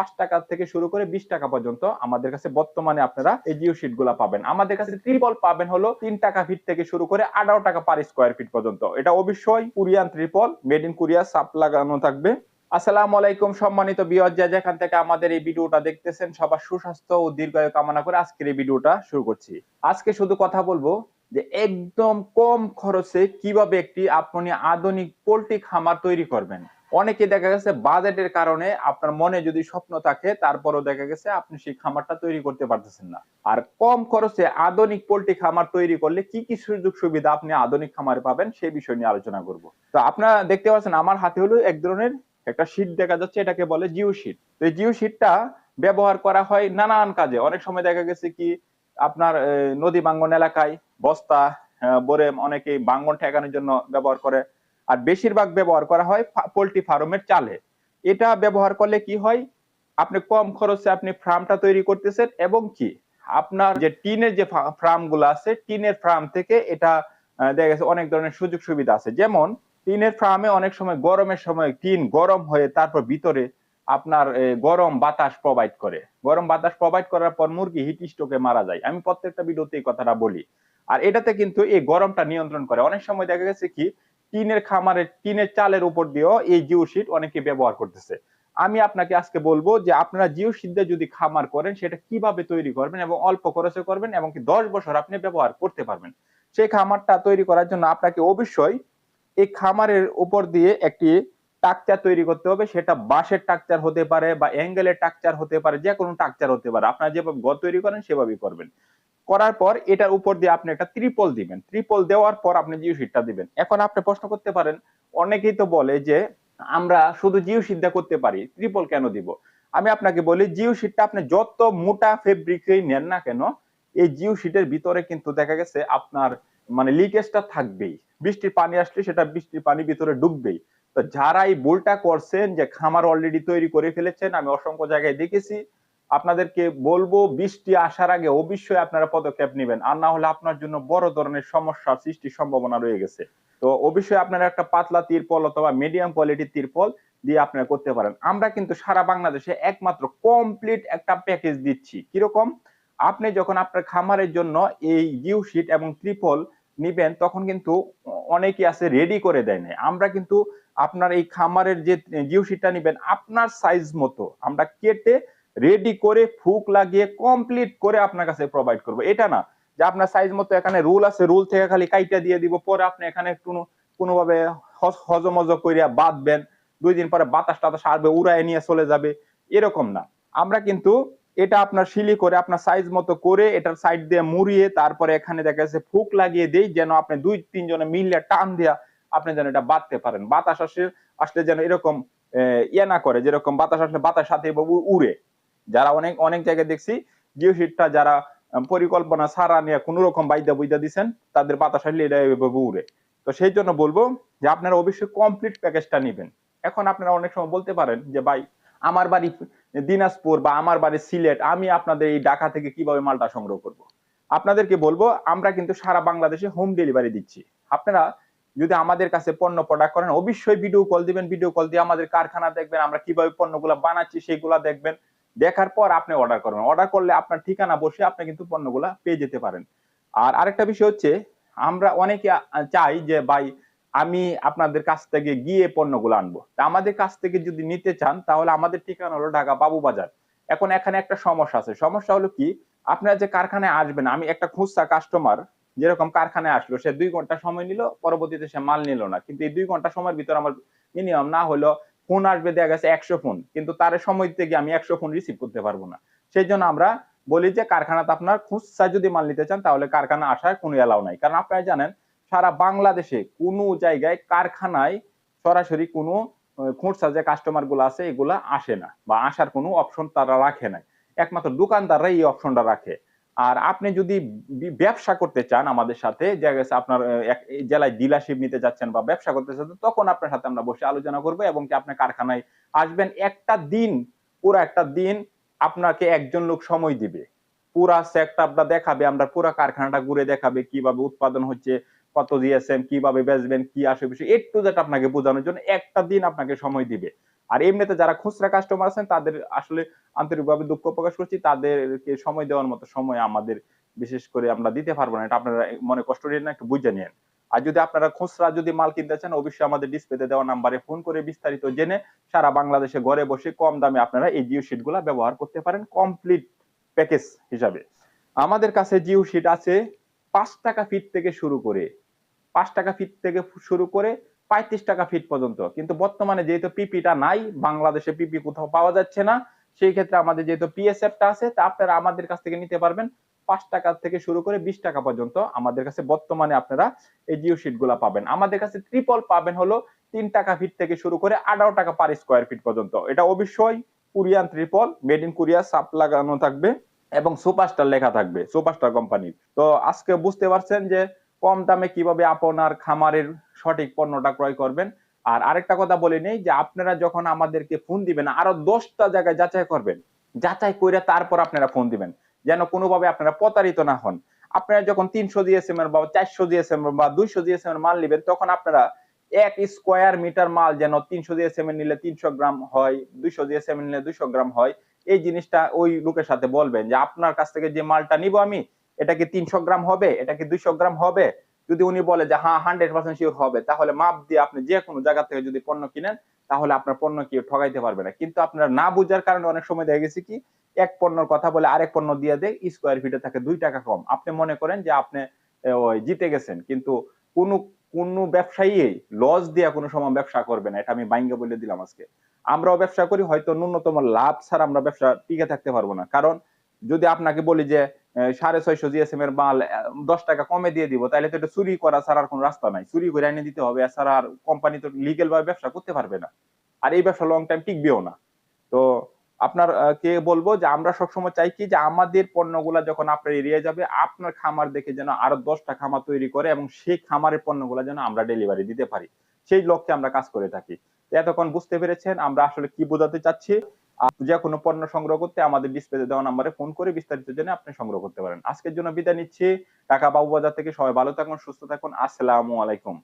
পাঁচ টাকা থেকে শুরু করে বিশ টাকা পর্যন্ত আমাদের কাছে বর্তমানে আপনারা এই জিও শিটগুলা পাবেন। আমাদের কাছে ত্রিপল পাবেন হলো তিন টাকা ফিট থেকে শুরু করে আঠারো টাকা পার স্কোয়ার ফিট পর্যন্ত। এটা অবশ্যই Korean triple made in Korea সাপ লাগানো থাকবে। আসসালামু আলাইকুম সম্মানিত বিয়জ যা যেখান থেকে আমাদের এই ভিডিওটা দেখতেছেন, সবার সুস্বাস্থ্য ও দীর্ঘায়ু কামনা করে আজকের এই ভিডিওটা শুরু করছি। আজকে শুধু কথা বলব যে একদম কম খরচে কীভাবে একটি আপনি আধুনিক পোল্ট্রি খামার তৈরি করবেন। অনেকে দেখা গেছে বাজেটের কারণে আপনার মনে যদি স্বপ্ন থাকে, তারপরও দেখা গেছে আপনি সেই খামারটা তৈরি করতে পারতেছেন না। আর কম খরচে আধুনিক পোল্ট্রি খামার তৈরি করলে কি কি সুযোগ সুবিধা আপনি আধুনিক খামারে পাবেন, সেই বিষয় নিয়ে আলোচনা করব। তো আপনারা দেখতে পাচ্ছেন আমার হাতে হলো এক ধরনের একটা শীট দেখা যাচ্ছে, এটাকে বলে জিও শীট। তো এই জিও শীটটা ব্যবহার করা হয় নানান কাজে। অনেক সময় দেখা গেছে কি, আপনার নদী বাঙ্গন এলাকায় বস্তা বরে অনেকে বাঙ্গন ঠেকানোর জন্য ব্যবহার করে। আর বেশিরভাগ ব্যবহার করা হয় পোল্ট্রি ফার্মের চালে। এটা ব্যবহার করলে কি হয়? আপনি কম খরচে আপনি ফার্মটা তৈরি করতেছেন এবং কি? আপনার যে টিনের যে ফার্মগুলো আছে, টিনের ফার্ম থেকে এটা দেখা গেছে অনেক ধরনের সুযোগ সুবিধা আছে। যেমন টিনের ফার্মে অনেক সময় গরমের সময় টিন গরম হয়ে তারপর ভিতরে আপনার গরম বাতাস প্রোভাইড করে। গরম বাতাস প্রোভাইড করার পর মুরগি হিট স্ট্রোকে মারা যায়। আমি প্রত্যেকটা ভিডিওতে এই কথাটা বলি। আর এটাতে কিন্তু এই গরমটা নিয়ন্ত্রণ করে। অনেক সময় দেখা গেছে কি টিনের খামারের, টিনের চালের উপর দিয়েও এই জিও শিট অনেকে ব্যবহার করতেছে। আমি আপনাকে আজকে বলব যে আপনারা জিও দিয়ে যদি খামার করেন, সেটা কীভাবে তৈরি করবেন এবং অল্প খরচে করবেন এবং কি দশ বছর আপনি ব্যবহার করতে পারবেন। সেই খামারটা তৈরি করার জন্য আপনাকে অবশ্যই এই খামারের উপর দিয়ে একটি টাকচার তৈরি করতে হবে। সেটা বাঁশের টাকচার হতে পারে বা অ্যাঙ্গেলের টাকচার হতে পারে যে কোনো টাকচার হতে পারে। আপনারা যেভাবে ঘর তৈরি করেন, সেভাবেই করবেন। করার পর এটার উপর দিয়ে আপনি একটা ত্রিপল দিবেন। ত্রিপল দেওয়ার পর আপনি জিও শিটটা দিবেন। এখন আপনি প্রশ্ন করতে পারেন, অনেকেই তো বলে যে আমরা শুধু জিও শিটটা করতে পারি, ত্রিপল কেন দিব? আমি আপনাকে বলি, জিও শিটটা আপনি যত মোটা ফেব্রিকই নেন না কেন, এই জিও শিটের ভিতরে কিন্তু দেখা গেছে আপনার মানে লিকেজটা থাকবেই। বৃষ্টির পানি আসলে সেটা বৃষ্টির পানি ভিতরে ডুববেই। তো যারা এই ভুলটা করছেন, যে খামার অলরেডি তৈরি করে ফেলেছেন, আমি অসংখ্য জায়গায় দেখেছি আপনাদেরকে বলব, বৃষ্টি আসার আগে অবশ্যই আপনারা পদক্ষেপ নেবেন। আর না হলে আপনার জন্য বড় ধরনের সমস্যার সৃষ্টির সম্ভাবনা রয়ে গেছে। তো অবশ্যই আপনারা একটা পাতলা তিরপল অথবা মিডিয়াম কোয়ালিটির তিরপল দিয়ে আপনারা করতে পারেন। আমরা কিন্তু সারা বাংলাদেশে একমাত্র কমপ্লিট একটা প্যাকেজ দিচ্ছি। কীরকম? আপনি যখন আপনার খামারের জন্য এই জিও শিট এবং ত্রিপল নিবেন, তখন কিন্তু অনেকেই আছে রেডি করে দেয় না আমরা কিন্তু আপনার এই খামারের যে জিও শিটটা নিবেন, আপনার সাইজ মতো। আমরা কেটে রেডি করে, ফুক লাগিয়ে কমপ্লিট করে আপনার কাছে প্রোভাইড করব। এটা না, যে আপনার সাইজ মতো এখানে রুল আছে রুল থেকে খালি কাইটা দিয়ে দিব, পরে আপনি এখানে কোনো, কোনোভাবে হজমজ করিয়া বাঁধবেন, দুই দিন পরে বাতাস টাতাস আসবে, উড়ায় নিয়ে চলে যাবে, এরকম না। আমরা কিন্তু এটা আপনার শিলি করে, আপনার সাইজ মতো করে এটার সাইড দিয়ে মুড়িয়ে তারপরে এখানে দেখা যাচ্ছে ফুক লাগিয়ে দেই, যেন আপনি দুই, তিনজনে মিললে টান দিয়া আপনি যেন এটা বাঁধতে পারেন। বাতাস আসে, আসলে যেন এরকম ইয়ে না করে, যেরকম বাতাস আসলে বাতাস সাথে উড়ে। যারা অনেক অনেক জায়গায় দেখছি জিও শিটটা যারা পরিকল্পনা সারা নিয়ে কোন রকম বাইদা বুইদা দিচ্ছেন তাদের বাতাস আসলে এটা এভাবে উড়ে। তো সেই জন্য বলব যে আপনারা অবশ্যই কমপ্লিট প্যাকেজটা নেবেন। এখন আপনারা অনেক সময় বলতে পারেন যে, ভাই, আমার বাড়ি দিনাজপুর বা আমার বাড়ি সিলেট, আমি আপনাদের এই ঢাকা থেকে কীভাবে মালটা সংগ্রহ করব? আপনাদেরকে বলব, আমরা কিন্তু সারা বাংলাদেশে হোম ডেলিভারি দিচ্ছি। আপনারা যদি আমাদের কাছে পণ্য প্রোডাক্ট করেন, অবশ্যই ভিডিও কল দিবেন ভিডিও কল দিয়ে আমাদের কারখানা দেখবেন, আমরা কীভাবে পণ্যগুলো বানাচ্ছি সেইগুলা দেখবেন। দেখার পর আপনি অর্ডার করবেন। অর্ডার করলে আপনার ঠিকানা বসে আপনি কিন্তু পণ্যগুলা পেয়ে যেতে পারেন। আর আরেকটা বিষয় হচ্ছে, আমরা অনেকে চাই যে, ভাই, আমি আপনাদের কাছ থেকে গিয়ে পণ্যগুলো আনব। তা আমাদের কাছ থেকে যদি নিতে চান, তাহলে আমাদের ঠিকানা হলো ঢাকা বাবুবাজার এখন এখানে একটা সমস্যা আছে। সমস্যা হলো কি, আপনারা যে কারখানায় আসবেন, আমি একটা খুচরা কাস্টমার যেরকম কারখানায় আসলো, সে দুই ঘণ্টা সময় নিল, পরবর্তীতে সে মাল নিল না। কিন্তু এই দুই ঘণ্টা সময়ের ভিতর আমার মিনিমাম না হলো ফোন আসবে দেখা গেছে একশো ফোন, কিন্তু তার সময় থেকে আমি একশো ফোন রিসিভ করতে পারব না। সেই জন্য আমরা বলি যে কারখানাতে আপনার খুচরা যদি মাল নিতে চান, তাহলে কারখানা আসার কোনো এলাও নাই। কারণ আপনারা জানেন, সারা বাংলাদেশে কোনো জায়গায় কারখানায় সরাসরি কোনো খুচরা যে কাস্টমারগুলো আছে, এগুলা আসে না বা আসার কোনো অপশন তারা রাখে না একমাত্র দোকানদাররা এই অপশনটা রাখে। আর আপনি যদি ব্যবসা করতে চান আমাদের সাথে গেছে আপনার জেলায় ডিলারশিপ নিতে যাচ্ছেন বা ব্যবসা করতে চাচ্ছেন, তখন আপনার সাথে আমরা বসে আলোচনা করব এবং কি আপনার কারখানায় আসবেন। একটা দিন, পুরো একটা দিন আপনাকে একজন লোক সময় দিবে। পুরা সেক্টরটা দেখাবে, আমরা পুরা কারখানাটা ঘুরে দেখাবে, কীভাবে উৎপাদন হচ্ছে, কত জিএসএম কীভাবে বেচবেন, কি আসে বিষয় একটু যেটা আপনাকে বোঝানোর জন্য একটা দিন আপনাকে সময় দিবে। আর এমনিতে যারা খুচরা কাস্টমার আছেন, তাদের আসলে আন্তরিকভাবে দুঃখ প্রকাশ করছি। তাদেরকে সময় দেওয়ার মতো সময় আমাদের বিশেষ করে আমরা দিতে পারব না। এটা আপনারা মনে কষ্ট নিন না একটু বুঝে নিন আর যদি আপনারা খুচরা যদি মাল কিনতে চান, অবশ্যই আমাদের ডিসপ্লেতে দেওয়া নাম্বারে ফোন করে বিস্তারিত জেনে সারা বাংলাদেশে ঘরে বসে কম দামে আপনারা এই জিও শিটগুলা ব্যবহার করতে পারেন কমপ্লিট প্যাকেজ হিসাবে। আমাদের কাছে জিও শিট আছে পাঁচ টাকা ফিট থেকে শুরু করে, পাঁচ টাকা ফিট থেকে শুরু করে পঁয়ত্রিশ টাকা ফিট পর্যন্ত। কিন্তু বর্তমানে যেহেতু পিপিটা নাই, বাংলাদেশে পিপি কোথাও পাওয়া যাচ্ছে না, সেই ক্ষেত্রে আমাদের যেহেতু পিএসএফটা আছে, তা আপনারা আমাদের কাছ থেকে নিতে পারবেন। পাঁচ টাকা থেকে শুরু করে বিশ টাকা পর্যন্ত আমাদের কাছে বর্তমানে আপনারা এই জিও শিটগুলা পাবেন। আমাদের কাছে ট্রিপল পাবেন হলো তিন টাকা ফিট থেকে শুরু করে আঠারো টাকা পার স্কোয়ার ফিট পর্যন্ত। এটা অবশ্যই Korean triple made in Korea সাপ লাগানো থাকবে এবং সুপারস্টার লেখা থাকবে সুপারস্টার কোম্পানির তো আজকে বুঝতে পারছেন যে কম দামে কীভাবে আপনার খামারের সঠিক পণ্যটা ক্রয় করবেন? আর আরেকটা কথা বলে নেই যে আপনারা যখন আমাদেরকে ফোন দিবেন, আরও দশটা জায়গায় যাচাই করবেন। যাচাই করে তারপর আপনারা ফোন দিবেন। যেন কোনোভাবে আপনারা প্রতারিত না হন। আপনারা যখন তিনশো জিএসএম এর বা চারশো জিএসএম বা দুইশো জিএসএম এর মাল নেবেন, তখন আপনারা এক স্কোয়ার মিটার মাল যেন তিনশো জিএসএম এর নিলে তিনশো গ্রাম হয়, দুইশো জিএসএম এর নিলে দুইশো গ্রাম হয়, এই জিনিসটা ওই লোকের সাথে বলবেন যে, আপনার কাছ থেকে যে মালটা নিব আমি এটা কি তিনশো গ্রাম হবে? এটা কি দুইশো গ্রাম হবে? যদি উনি বলে যে হ্যাঁ হান্ড্রেড পার্সেন্ট শিওর হবে, তাহলে মাপ দিয়ে আপনি যে কোনো জায়গা থেকে যদি পণ্য কিনেন, তাহলে আপনার পণ্য কেউ ঠগাইতে পারবে না। কিন্তু আপনার না বুঝার কারণে অনেক সময় দেখা গেছে কি, এক পণ্যর কথা বলে আরেক পণ্য দিয়ে দেয় স্কোয়ার ফিটে থাকে দুই টাকা কম। আপনি মনে করেন যে, আপনি ওই জিতে গেছেন, কিন্তু কোনো, কোন ব্যবসায়ী লস দিয়ে কোনো সময় ব্যবসা করবে না। এটা আমি বাইঙ্গা বলে দিলাম আজকে। আমরাও ব্যবসা করি, হয়তো ন্যূনতম লাভ ছাড়া আমরা ব্যবসা টিকে থাকতে পারব না। কারণ যদি আপনাকে বলি যে সাড়ে ছয়শো জিএসএম এর মাল দশ টাকা কমে দিয়ে দিব তাহলে তো এটা চুরি করা ছাড়া আর কোনো রাস্তা নাই। চুরি করে এনে দিতে হবে, এছাড়া আর কোম্পানি তো লিগেল ভাবে ব্যবসা করতে পারবে না। আর এই ব্যবসা লং টাইম টিকবেও না। তো আপনার কে বলব যে আমরা সবসময় চাই কি যে আমাদের পণ্যগুলা যখন আপনার এরিয়া যাবে, আপনার খামার দেখে যেন আরও দশটা খামার তৈরি করে এবং সেই খামারের পণ্যগুলা যেন আমরা ডেলিভারি দিতে পারি। সেই লক্ষ্যে আমরা কাজ করে থাকি। এতক্ষণ বুঝতে পেরেছেন আমরা আসলে কি বোঝাতে চাচ্ছি? যে কোনো পণ্য সংগ্রহ করতে আমাদের ডিসপ্লেতে দেওয়া নাম্বারে ফোন করে বিস্তারিত জেনে আপনি সংগ্রহ করতে পারেন। আজকের জন্য বিদায় নিচ্ছি। টাকা বাবু বাজার থেকে। সবাই ভালো থাকুন, সুস্থ থাকুন। আসসালামু আলাইকুম।